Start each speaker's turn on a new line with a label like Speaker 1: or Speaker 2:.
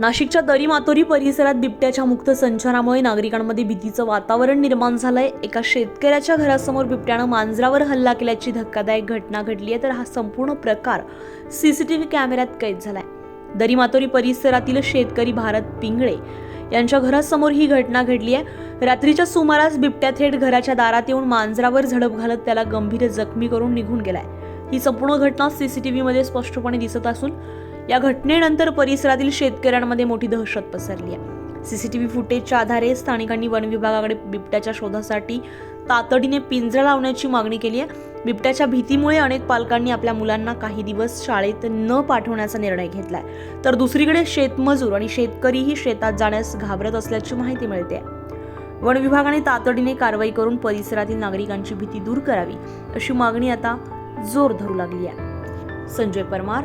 Speaker 1: नाशिकच्या दरी मातोरी परिसरात बिबट्याच्या मुक्त संचारामुळे नागरिकांमध्ये भीतीचं वातावरण निर्माण झालंय. एका शेतकऱ्याच्या घरासमोर बिबट्यानं मांजरावर हल्ला केल्याची धक्कादायक घटना घडली आहे तर हा संपूर्ण प्रकार सीसीटीव्ही कॅमेऱ्यात कैद झालाय. दरी मातोरी परिसरातील शेतकरी भारत पिंगळे यांच्या घरासमोर ही घटना घडली आहे. रात्रीच्या सुमारास बिबट्या थेट घराच्या दारात येऊन मांजरावर झडप घालत त्याला गंभीर जखमी करून निघून गेलाय. ही संपूर्ण घटना सीसीटीव्हीमध्ये स्पष्टपणे दिसत असून या घटनेनंतर परिसरातील शेतकऱ्यांमध्ये मोठी दहशत पसरली आहे. सीसीटीव्ही फुटेजच्या आधारे स्थानिकांनी वन विभागाकडे बिबट्याच्या शोधासाठी तातडीने पिंजरा लावण्याची मागणी केली आहे. बिबट्याच्या भीतीमुळे अनेक पालकांनी आपल्या मुलांना काही दिवस शाळेत न पाठवण्याचा निर्णय घेतलाय. तर दुसरीकडे शेतमजूर आणि शेतकरीही शेतात जाण्यास घाबरत असल्याची माहिती मिळते वन विभागाने तातडीने कारवाई करून परिसरातील नागरिकांची भीती दूर करावी अशी मागणी आता जोर धरू लागली आहे. संजय परमार